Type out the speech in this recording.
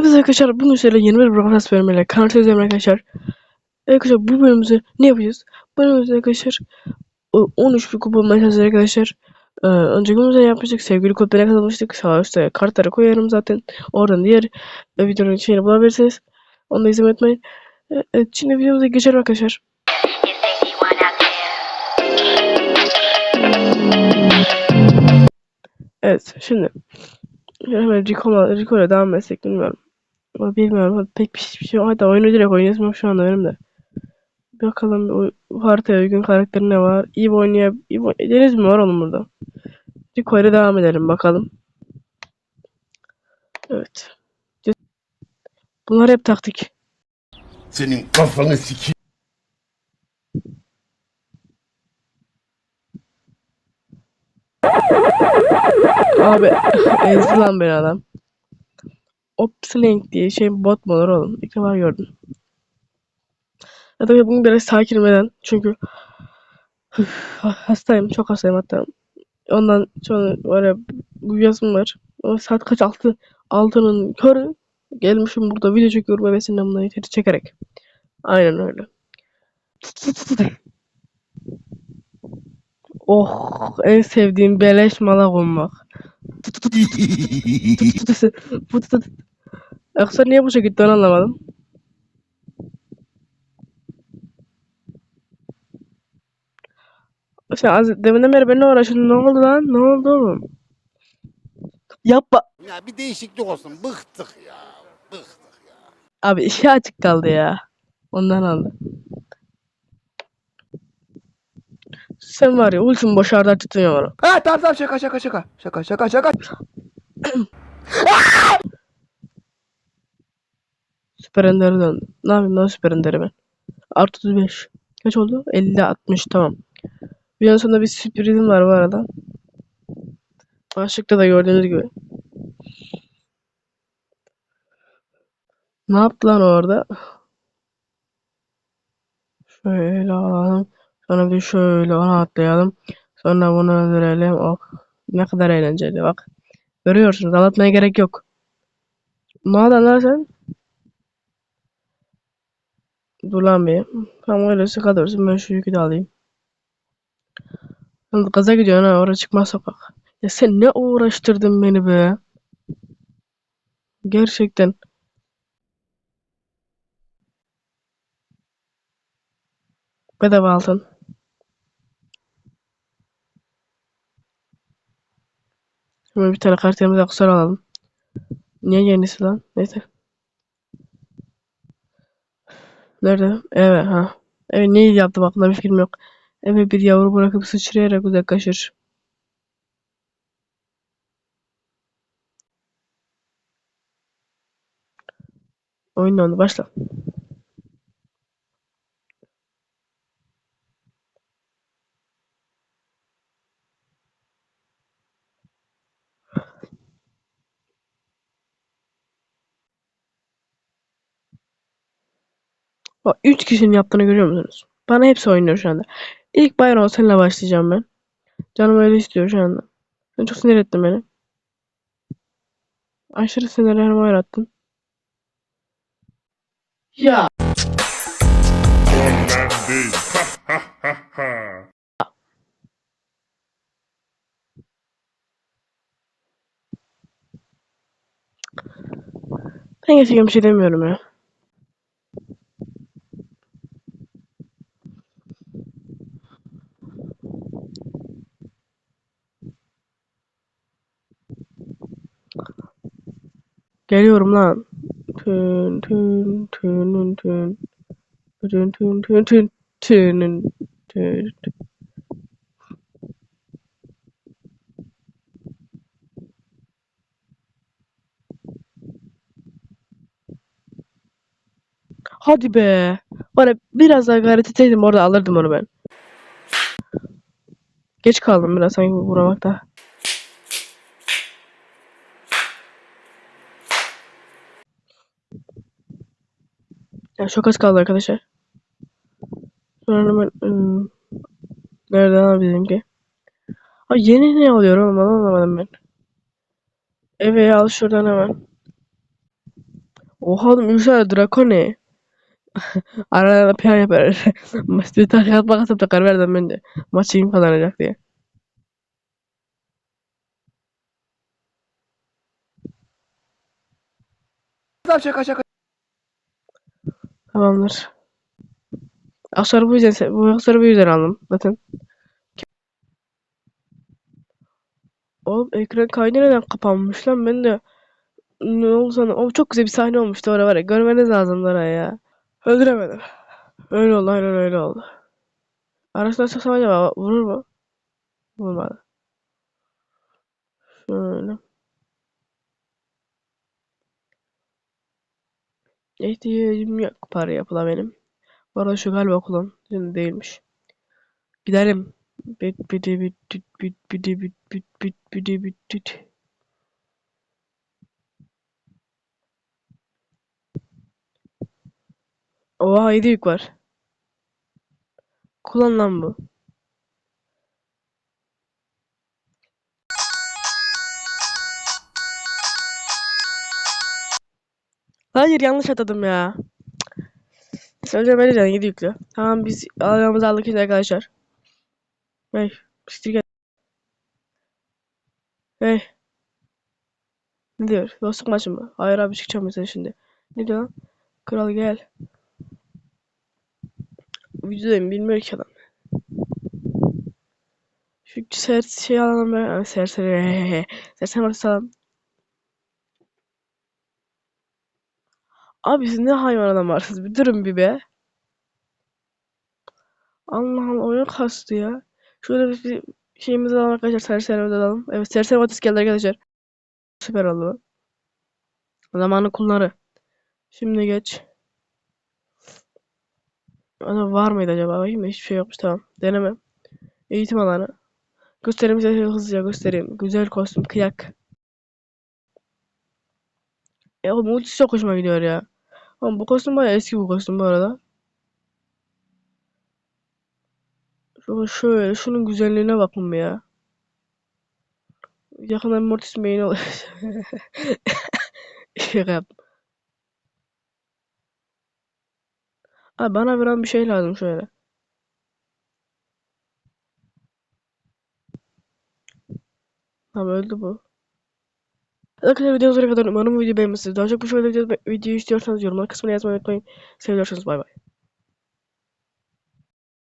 Hepinize arkadaşlar bugün sizlerle yeni bir broadcast bölümüyle kanalımıza arkadaşlar. Arkadaşlar bu bölümümüzde ne yapacağız? Bu bölümümüzde arkadaşlar o 13 bir kupa maçacağız arkadaşlar. Ee, önceki bölümümüzde yapmıştık. Sevgili kodlarına katılmıştık. Sağ üstte kartları koyarım zaten. Oradan diğer e, videonun şeyini bulabilirsiniz. Onu da izlemeyi unutmayın. Ee, evet, şimdi videomuza geçelim arkadaşlar. Evet şimdi hemen Rico'la Rico'la devam etsek bilmiyorum. Bilmiyorum pek bir şey. Hatta oyunu direkt oynayasım şu anda benim de. Bakalım o haritaya uygun karakteri ne var? İyi oynaya iyi oyn- Deniz mi var oğlum burada? İle devam edelim bakalım. Evet. Bunlar hep taktik. Senin kafanı sikeyim. Abi ezdi lan beni adam. Opslink diye şey bot mu olur oğlum? İlk defa gördüm. Ya tabii bugün biraz neden? Çünkü hastayım. Çok hastayım hatta. Ondan sonra ya uyuyasım var. O saat kaç? Altı. Altının körü. Gelmişim burada video çekiyorum bebesinden bunları içeri çekerek. Aynen öyle. Oh en sevdiğim beleş mala konmak. Yoksa niye bu şekilde anlamadım. Sen az deminden beri benimle uğraşıyorsun. Ne oldu lan? Ne oldu oğlum? Yapma. Ya bir değişiklik olsun. Bıktık ya. Bıktık ya. Abi işi açık kaldı ya. Ondan aldı. Sen var ya ultim boşarda tutuyor bana. Ha tamam tamam şaka şaka şaka. Şaka şaka şaka. Süper Ender'e döndüm. Ne yapayım lan Süper Ender'e ben? Artı 35. Kaç oldu? 50 60 tamam. Bir sonra bir sürprizim var bu arada. Başlıkta da gördüğünüz gibi. Ne yaptı lan orada? Şöyle alalım. Sonra bir şöyle ona atlayalım. Sonra bunu öldürelim. Oh. Ne kadar eğlenceli bak. Görüyorsunuz anlatmaya gerek yok. Ne lan sen? Dur lan bir. Tamam öyleyse kalıyorsun. Ben şu yükü de alayım. Gaza gidiyorsun ha. Oraya çıkmaz sokak. Ya sen ne uğraştırdın beni be. Gerçekten. Bedava altın. Hemen bir tane kartımızı aksar alalım. Niye yenisi lan? Neyse. Nerede? Evet ha. Evet neyi yaptım aklımda bir fikrim yok. Evet bir yavru bırakıp sıçrayarak uzaklaşır. Oyun başla. Bak 3 kişinin yaptığını görüyor musunuz? Bana hepsi oynuyor şu anda. İlk Byron seninle başlayacağım ben. Canım öyle istiyor şu anda. Sen çok sinir ettin beni. Aşırı sinirlerimi yarattın. Ya. Ondan değil. Ha ha ha ha. Ben gerçekten bir şey demiyorum ya. Geliyorum lan. Tün tün tünün tün. Tün tün tün tün tünün tün. Hadi be. Bana biraz daha gayret etseydim orada alırdım onu ben. Geç kaldım biraz sanki vuramakta. Ya çok az kaldı arkadaşlar. Sonra hemen ıı, nereden alabilirim ki? Ha yeni ne alıyor oğlum anlamadım ben. Evet al şuradan hemen. Oha oğlum Yüksel Drakone. Arada plan yapar. Maçta takat makas takar verdim ben de. Maçı kim kazanacak diye. Şaka şaka. Tamamdır. Akşarı bu yüzden bu akşarı bu yüzden aldım zaten. Oğlum ekran kaydı neden kapanmış lan ben de ne oldu sana? O çok güzel bir sahne olmuştu orada var ya. Görmeniz lazım oraya ya. Öldüremedim. Öyle oldu aynen öyle oldu. Arasına çıksam acaba vurur mu? Vurmadı. Şöyle. İhtiyacım yok para yapıla benim. Bu arada şu galiba kullan. Şimdi değilmiş. Gidelim. Bit bidi bit bit bit bidi bit bit bit bidi bit bit. Oha 7 yük var. Kullan lan bu. Hayır yanlış atadım ya. Önce ben de 7 yüklü. Tamam biz alacağımızı aldık işte arkadaşlar. Hey, siktir gel. Hey. Ne diyor? Dostluk maçı mı? Hayır abi çıkacağım mesela şimdi. Ne diyor? Kral gel. Videodayım bilmiyor ki adam. Şu ser şey alalım ben. Serseri. Serseri ortası alalım. Abi siz ne hayvan adam varsınız? Bir durun bir be. Allah Allah oyun kastı ya. Şöyle bir, bir şeyimizi alalım arkadaşlar. Serserimizi alalım. Evet serseri ortası geldi arkadaşlar. Süper oldu. Zamanı kullanı. Şimdi geç. Ana var mıydı acaba? Bakayım hiçbir şey yokmuş tamam. Deneme. Eğitim alanı. Göstereyim size hızlıca göstereyim. Güzel kostüm kıyak. Ya oğlum ultisi çok hoşuma gidiyor ya. Oğlum bu kostüm bayağı eski bu kostüm bu arada. Şöyle, şöyle şunun güzelliğine bakın ya. Yakında Mortis main oluyor. Şaka. Abi bana veren bir şey lazım şöyle. Tamam öldü bu. Arkadaşlar videomuz buraya kadar umarım video beğenmişsiniz. Daha çok bu şöyle video, video istiyorsanız yorumlar kısmına yazmayı unutmayın. Seviyorsunuz bay bay.